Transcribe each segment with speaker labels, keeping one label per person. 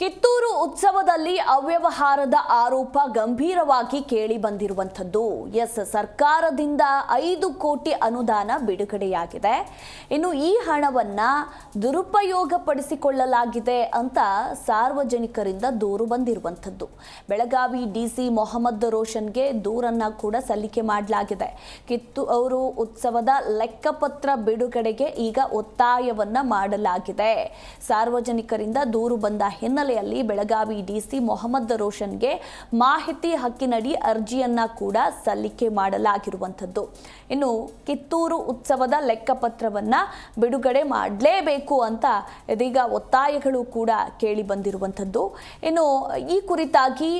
Speaker 1: ಕಿತ್ತೂರು ಉತ್ಸವದಲ್ಲಿ ಅವ್ಯವಹಾರದ ಆರೋಪ ಗಂಭೀರವಾಗಿ ಕೇಳಿ ಬಂದಿರುವಂಥದ್ದು. ಎಸ್, ಸರ್ಕಾರದಿಂದ ಐದು ಕೋಟಿ ಅನುದಾನ ಬಿಡುಗಡೆಯಾಗಿದೆ. ಇನ್ನು ಈ ಹಣವನ್ನ ದುರುಪಯೋಗಪಡಿಸಿಕೊಳ್ಳಲಾಗಿದೆ ಅಂತ ಸಾರ್ವಜನಿಕರಿಂದ ದೂರು ಬಂದಿರುವಂಥದ್ದು. ಬೆಳಗಾವಿ ಡಿಸಿ ಮೊಹಮ್ಮದ್ ರೋಷನ್ಗೆ ದೂರನ್ನ ಕೂಡ ಸಲ್ಲಿಕೆ ಮಾಡಲಾಗಿದೆ. ಕಿತ್ತೂರು ಉತ್ಸವದ ಲೆಕ್ಕಪತ್ರ ಬಿಡುಗಡೆಗೆ ಈಗ ಒತ್ತಾಯವನ್ನ ಮಾಡಲಾಗಿದೆ. ಸಾರ್ವಜನಿಕರಿಂದ ದೂರು ಬಂದ ಹಿನ್ನೆಲೆಯಲ್ಲಿ ಬೆಳಗಾವಿ ಡಿಸಿ ಮೊಹಮ್ಮದ್ ರೋಷನ್ಗೆ ಮಾಹಿತಿ ಹಕ್ಕಿನಡಿ ಅರ್ಜಿಯನ್ನ ಕೂಡ ಸಲ್ಲಿಕೆ ಮಾಡಲಾಗಿರುವಂಥದ್ದು. ಇನ್ನು ಕಿತ್ತೂರು ಉತ್ಸವದ ಲೆಕ್ಕಪತ್ರವನ್ನ ಬಿಡುಗಡೆ ಮಾಡಲೇಬೇಕು ಅಂತ ಇದೀಗ ಒತ್ತಾಯಗಳು ಕೂಡ ಕೇಳಿ ಬಂದಿರುವಂಥದ್ದು. ಇನ್ನು ಈ ಕುರಿತಾಗಿ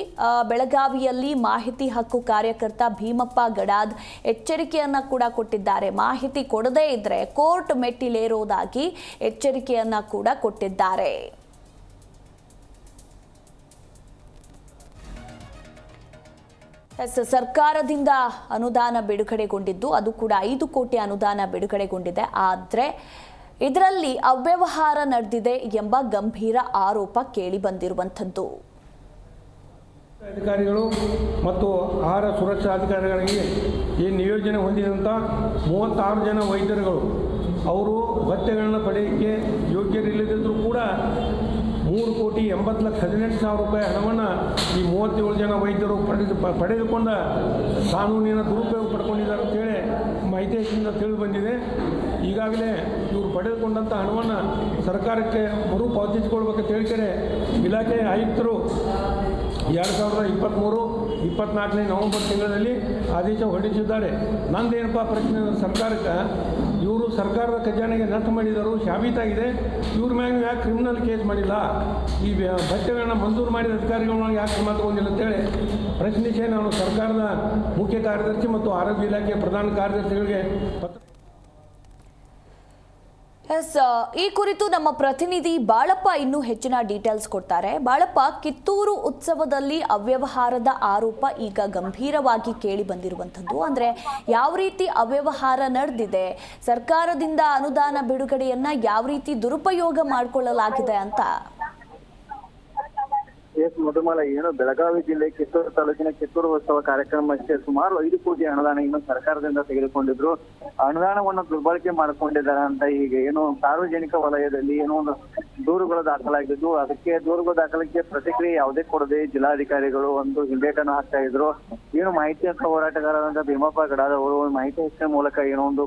Speaker 1: ಬೆಳಗಾವಿಯಲ್ಲಿ ಮಾಹಿತಿ ಹಕ್ಕು ಕಾರ್ಯಕರ್ತ ಭೀಮಪ್ಪ ಗಡಾದ್ ಎಚ್ಚರಿಕೆಯನ್ನ ಕೂಡ ಕೊಟ್ಟಿದ್ದಾರೆ. ಮಾಹಿತಿ ಕೊಡದೇ ಇದ್ರೆ ಕೋರ್ಟ್ ಮೆಟ್ಟಿಲೇರೋದಾಗಿ ಎಚ್ಚರಿಕೆಯನ್ನ ಕೂಡ ಕೊಟ್ಟಿದ್ದಾರೆ. ಎಸ್, ಸರ್ಕಾರದಿಂದ ಅನುದಾನ ಬಿಡುಗಡೆಗೊಂಡಿದ್ದು, ಅದು ಕೂಡ ಐದು ಕೋಟಿ ಅನುದಾನ ಬಿಡುಗಡೆಗೊಂಡಿದೆ. ಆದರೆ ಇದರಲ್ಲಿ ಅವ್ಯವಹಾರ ನಡೆದಿದೆ ಎಂಬ ಗಂಭೀರ ಆರೋಪ ಕೇಳಿ ಬಂದಿರುವಂಥದ್ದು.
Speaker 2: ಅಧಿಕಾರಿಗಳು ಮತ್ತು ಆಹಾರ ಸುರಕ್ಷಾ ಅಧಿಕಾರಿಗಳಿಗೆ ಈ ನಿಯೋಜನೆ ಹೊಂದಿದಂಥ ಮೂವತ್ತಾರು ಜನ ವೈದ್ಯರುಗಳು, ಅವರು ಭತ್ಯೆಗಳನ್ನು ಪಡೆಯಕ್ಕೆ ಯೋಗ್ಯರಿಲ್ಲದಿದ್ದರೂ ಕೂಡ ಮೂರು ಕೋಟಿ ಎಂಬತ್ತು ಲಕ್ಷ ಹದಿನೆಂಟು ಸಾವಿರ ರೂಪಾಯಿ ಹಣವನ್ನು ಈ ಮೂವತ್ತೇಳು ಜನ ವೈದ್ಯರು ಪಡೆದು ಪಡೆದುಕೊಂಡ ಕಾನೂನಿನ ದುರುಪಯೋಗ ಪಡ್ಕೊಂಡಿದ್ದಾರೆ ಅಂತೇಳಿ ಮಾಹಿತಿ ಹೆಚ್ಚಿನಿಂದ ತಿಳಿದು ಬಂದಿದೆ. ಈಗಾಗಲೇ ಇವರು ಪಡೆದುಕೊಂಡಂಥ ಹಣವನ್ನು ಸರ್ಕಾರಕ್ಕೆ ಮರು ಪಾವತಿಸಿಕೊಳ್ಬೇಕಂತ ಹೇಳ್ತಾರೆ ಇಲಾಖೆ ಆಯುಕ್ತರು ಎರಡು ಸಾವಿರದ ಇಪ್ಪತ್ತ್ಮೂರು ಇಪ್ಪತ್ನಾಲ್ಕನೇ ನವೆಂಬರ್ ತಿಂಗಳಲ್ಲಿ ಆದೇಶ ಹೊರಡಿಸಿದ್ದಾರೆ. ನಂದೇನಪ್ಪ ಪ್ರಶ್ನೆ ಸರ್ಕಾರಕ್ಕೆ? ಇವರು ಸರ್ಕಾರದ ಖಜಾನೆಗೆ ನಷ್ಟ ಮಾಡಿದರು ಸಾಬೀತಾಗಿದೆ ಇವ್ರ ಮ್ಯಾಗ ಯಾಕೆ ಕ್ರಿಮಿನಲ್ ಕೇಸ್ ಮಾಡಿಲ್ಲ? ಈ ಭತ್ಯೆಗಳನ್ನು ಮಂಜೂರು ಮಾಡಿದ ಅಧಿಕಾರಿಗಳನ್ನ ಯಾಕೆ ಕ್ರಮ ತಗೊಂಡಿಲ್ಲ ಅಂತೇಳಿ ಪ್ರಶ್ನಿಸಿ ನಾನು ಸರ್ಕಾರದ ಮುಖ್ಯ ಕಾರ್ಯದರ್ಶಿ ಮತ್ತು ಆರೋಗ್ಯ ಇಲಾಖೆಯ ಪ್ರಧಾನ ಕಾರ್ಯದರ್ಶಿಗಳಿಗೆ ಪತ್ರ
Speaker 1: ಎಸ್ ಈ ಕುರಿತು ನಮ್ಮ ಪ್ರತಿನಿಧಿ ಬಾಳಪ್ಪ ಇನ್ನೂ ಹೆಚ್ಚಿನ ಡೀಟೇಲ್ಸ್ ಕೊಡ್ತಾರೆ. ಬಾಳಪ್ಪ, ಕಿತ್ತೂರು ಉತ್ಸವದಲ್ಲಿ ಅವ್ಯವಹಾರದ ಆರೋಪ ಈಗ ಗಂಭೀರವಾಗಿ ಕೇಳಿ ಬಂದಿರುವಂಥದ್ದು. ಅಂದರೆ ಯಾವ ರೀತಿ ಅವ್ಯವಹಾರ ನಡೆದಿದೆ? ಸರ್ಕಾರದಿಂದ ಅನುದಾನ ಬಿಡುಗಡೆಯನ್ನು ಯಾವ ರೀತಿ ದುರುಪಯೋಗ ಮಾಡಿಕೊಳ್ಳಲಾಗಿದೆ ಅಂತ.
Speaker 3: ಎಸ್ ಮಧುಮಾಲ ಏನು ಬೆಳಗಾವಿ ಜಿಲ್ಲೆ ಕಿತ್ತೂರು ತಾಲೂಕಿನ ಕಿತ್ತೂರು ಉತ್ಸವ ಕಾರ್ಯಕ್ರಮಕ್ಕೆ ಸುಮಾರು ಐದು ಕೋಟಿ ಅನುದಾನ ಇನ್ನು ಸರ್ಕಾರದಿಂದ ತೆಗೆದುಕೊಂಡಿದ್ರು. ಅನುದಾನವನ್ನು ದುರ್ಬಳಕೆ ಮಾಡಿಕೊಂಡಿದ್ದಾರೆ ಅಂತ ಈಗ ಏನು ಸಾರ್ವಜನಿಕ ವಲಯದಲ್ಲಿ ಏನೋ ಒಂದು ದೂರುಗಳು ದಾಖಲಾಗಿದ್ದು, ಅದಕ್ಕೆ ದೂರುಗಳು ದಾಖಲಿಕೆ ಪ್ರತಿಕ್ರಿಯೆ ಯಾವುದೇ ಕೊಡದೆ ಜಿಲ್ಲಾಧಿಕಾರಿಗಳು ಒಂದು ಹಿಂದೇಟನ್ನು ಹಾಕ್ತಾ ಇದ್ರು. ಏನು ಮಾಹಿತಿ ಹಕ್ಕ ಹೋರಾಟಗಾರರಾದ ಭೀಮಪ್ಪ ಗಡಾದ ಅವರು ಮಾಹಿತಿ ಹಕ್ಕಿನ ಮೂಲಕ ಏನೋ ಒಂದು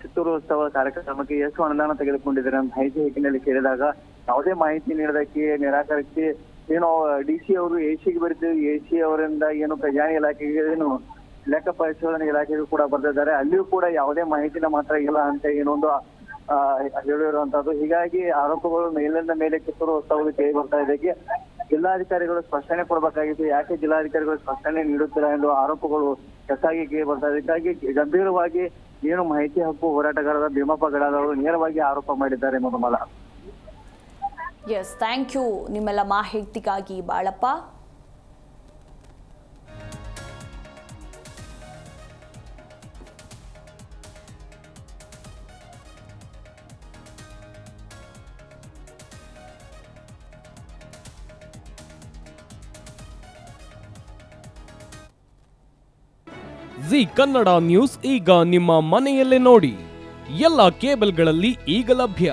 Speaker 3: ಕಿತ್ತೂರು ಉತ್ಸವ ಕಾರ್ಯಕ್ರಮಕ್ಕೆ ಎಷ್ಟು ಅನುದಾನ ತೆಗೆದುಕೊಂಡಿದ್ದಾರೆ ಅಂತ ಮಾಹಿತಿ ಹಕ್ಕಿನಲ್ಲಿ ಕೇಳಿದಾಗ, ಯಾವುದೇ ಮಾಹಿತಿ ನೀಡೋದಕ್ಕೆ, ನಿರಾಕರಿಸಿ ಏನು ಡಿ ಸಿ ಅವರು ಎ ಸಿಗೆ ಬರೀತೀವಿ ಎ ಸಿ ಅವರಿಂದ ಏನು ಖಜಾನೆ ಇಲಾಖೆಗೆ ಏನು ಲೆಕ್ಕ ಪರಿಶೋಧನೆ ಇಲಾಖೆಗೂ ಕೂಡ ಬರ್ತಿದ್ದಾರೆ ಅಲ್ಲಿಯೂ ಕೂಡ ಯಾವುದೇ ಮಾಹಿತಿನ ಮಾತ್ರ ಇಲ್ಲ ಅಂತ ಏನೊಂದು ಹೇಳಿರುವಂತದ್ದು ಹೀಗಾಗಿ ಆರೋಪಗಳು ಮೇಲಿಂದ ಮೇಲೆ ಉತ್ಸವಕ್ಕೆ ಕೇಳಿ ಬರ್ತಾ ಇದಕ್ಕೆ ಜಿಲ್ಲಾಧಿಕಾರಿಗಳು ಸ್ಪಷ್ಟನೆ ಕೊಡಬೇಕಾಗಿತ್ತು. ಯಾಕೆ ಜಿಲ್ಲಾಧಿಕಾರಿಗಳು ಸ್ಪಷ್ಟನೆ ನೀಡುತ್ತಿಲ್ಲ ಎಂದು ಆರೋಪಗಳು ಹೆಚ್ಚಾಗಿ ಕೇಳಿ ಬರ್ತಾ ಇದೆ. ಗಂಭೀರವಾಗಿ ಏನು ಮಾಹಿತಿ ಹಕ್ಕು ಹೋರಾಟಗಾರರ ಭೀಮಪ್ಪ ನೇರವಾಗಿ ಆರೋಪ ಮಾಡಿದ್ದಾರೆ ಮಧುಮಲ
Speaker 1: ಎಸ್ ಥ್ಯಾಂಕ್ ಯು ನಿಮ್ಮೆಲ್ಲ ಮಾಹಿತಿಗಾಗಿ ಬಾಳಪ್ಪ.
Speaker 4: ಜಿ ಕನ್ನಡ ನ್ಯೂಸ್ ಈಗ ನಿಮ್ಮ ಮನೆಯಲ್ಲೇ ನೋಡಿ. ಎಲ್ಲ ಕೇಬಲ್ಗಳಲ್ಲಿ ಈಗ ಲಭ್ಯ.